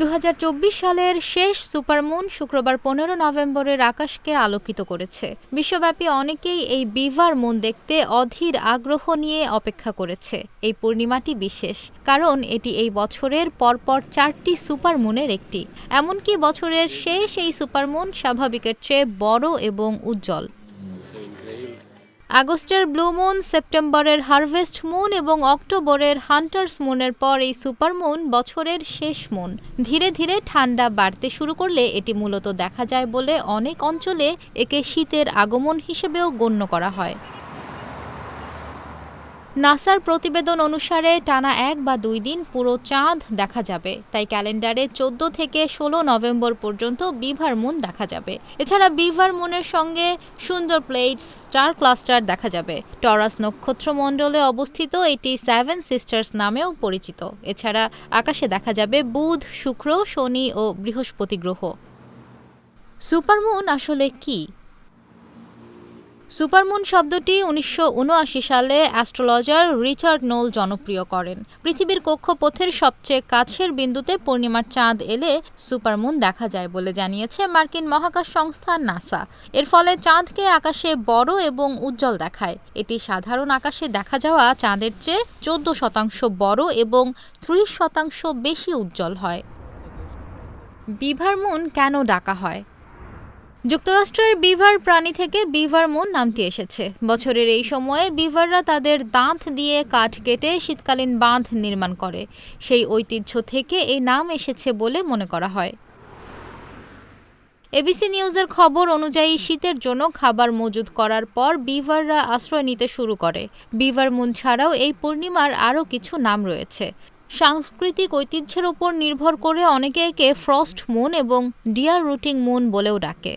দু হাজার চব্বিশ সালের শেষ সুপারমুন শুক্রবার পনেরো নভেম্বরের আকাশকে আলোকিত করেছে। বিশ্বব্যাপী অনেকেই এই বিভার মুন দেখতে অধীর আগ্রহ নিয়ে অপেক্ষা করেছে। এই পূর্ণিমাটি বিশেষ, কারণ এটি এই বছরের পরপর চারটি সুপারমুনের একটি। এমনকি বছরের শেষ এই সুপারমুন স্বাভাবিকের চেয়ে বড় এবং উজ্জ্বল। আগস্টের ব্লু মুন, সেপ্টেম্বরের হারভেস্ট মুন এবং অক্টোবরের হান্টার্স মুনের পর এই সুপারমুন বছরের শেষ মুন। ধীরে ধীরে ঠান্ডা বাড়তে শুরু করলে এটি মূলত দেখা যায় বলে অনেক অঞ্চলে একে শীতের আগমন হিসেবেও গণ্য করা হয়। নাসার প্রতিবেদন অনুসারে টানা এক বা দুই দিন পুরো চাঁদ দেখা যাবে। তাই ক্যালেন্ডারে চোদ্দ থেকে ষোলো নভেম্বর পর্যন্ত বিভার মুন দেখা যাবে। এছাড়া বিভার মুনের সঙ্গে সুন্দর প্লেটস, স্টার ক্লাস্টার দেখা যাবে। টরাস নক্ষত্রমণ্ডলে অবস্থিত এটি সেভেন সিস্টার্স নামেও পরিচিত। এছাড়া আকাশে দেখা যাবে বুধ, শুক্র, শনি ও বৃহস্পতি গ্রহ। সুপারমুন আসলে কি? সুপারমুন শব্দটি উনিশশো উনআশি সালে অ্যাস্ট্রোলজার রিচার্ড নোল জনপ্রিয় করেন। পৃথিবীর কক্ষপথের সবচেয়ে কাছের বিন্দুতে পূর্ণিমার চাঁদ এলে সুপারমুন দেখা যায় বলে জানিয়েছে মার্কিন মহাকাশ সংস্থা নাসা। এর ফলে চাঁদকে আকাশে বড় এবং উজ্জ্বল দেখায়। এটি সাধারণ আকাশে দেখা যাওয়া চাঁদের চেয়ে চোদ্দ শতাংশ বড় এবং ত্রিশ শতাংশ বেশি উজ্জ্বল হয়। বিভার মুন কেন ডাকা হয়? যুক্তরাষ্ট্রের বিভার প্রাণী থেকে বিভার মুন নামটি এসেছে। বছরের এই সময়ে বিভাররা তাদের দাঁত দিয়ে কাঠ কেটে শীতকালীন বাঁধ নির্মাণ করে। সেই ঐতিহ্য থেকে এই নাম এসেছে বলে মনে করা হয়। এবিসি নিউজের খবর অনুযায়ী শীতের জন্য খাবার মজুদ করার পর বিভাররা আশ্রয় নিতে শুরু করে। বিভার মুন ছাড়াও এই পূর্ণিমার আরও কিছু নাম রয়েছে। সাংস্কৃতিক ঐতিহ্যের ওপর নির্ভর করে অনেকে একে ফ্রস্ট মুন এবং ডিয়ার রুটিং মুন বলেও ডাকে।